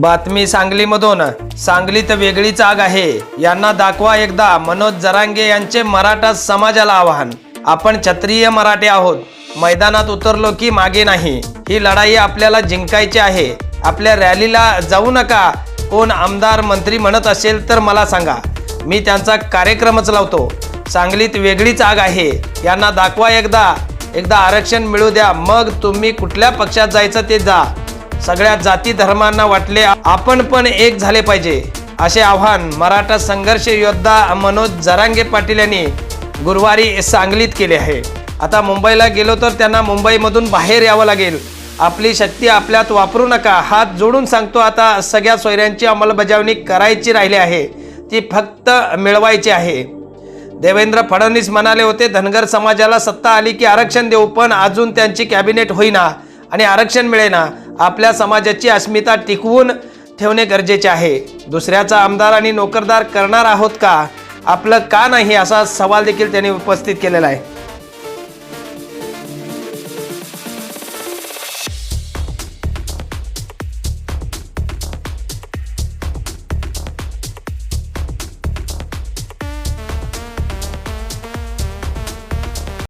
बातमी सांगलीमधून. सांगलीत वेगळीच आग आहे. यांना दाखवा एकदा मनोज जरांगे यांचे मराठा समाजाला आवाहन. आपण क्षत्रिय मराठे आहोत. मैदानात उतरलो की मागे नाही. ही लढाई आपल्याला जिंकायची आहे. आपल्या रॅलीला जाऊ नका. कोण आमदार मंत्री म्हणत असेल तर मला सांगा. मी त्यांचा कार्यक्रमच लावतो. सांगलीत वेगळीच आग आहे. यांना दाखवा एकदा. एकदा आरक्षण मिळू द्या. मग तुम्ही कुठल्या पक्षात जायचं ते जा. सगळ्या जाती धर्मांना वाटले आपण पण एक झाले पाहिजे. असे आव्हान मराठा संघर्ष योद्धा मनोज जरांगे पाटील यांनी गुरुवारी सांगलीत केले आहे. आता मुंबईला गेलो तर त्यांना मुंबईमधून बाहेर यावं लागेल. आपली शक्ती आपल्यात वापरू नका. हात जोडून सांगतो आता सगळ्या सोयऱ्यांची अंमलबजावणी करायची राहिली आहे. ती फक्त मिळवायची आहे. देवेंद्र फडणवीस म्हणाले होते धनगर समाजाला सत्ता आली की आरक्षण देऊ पण अजून त्यांची कॅबिनेट होईना. आणि आरक्षण मिळेना. आपल्या समाजाची अस्मिता टिकवून ठेवणे गरजेचे आहे. दुसऱ्याचा आमदार आणि नोकरदार करणार आहोत का? आपलं का नाही असा सवाल देखील त्यांनी उपस्थित केलेला आहे.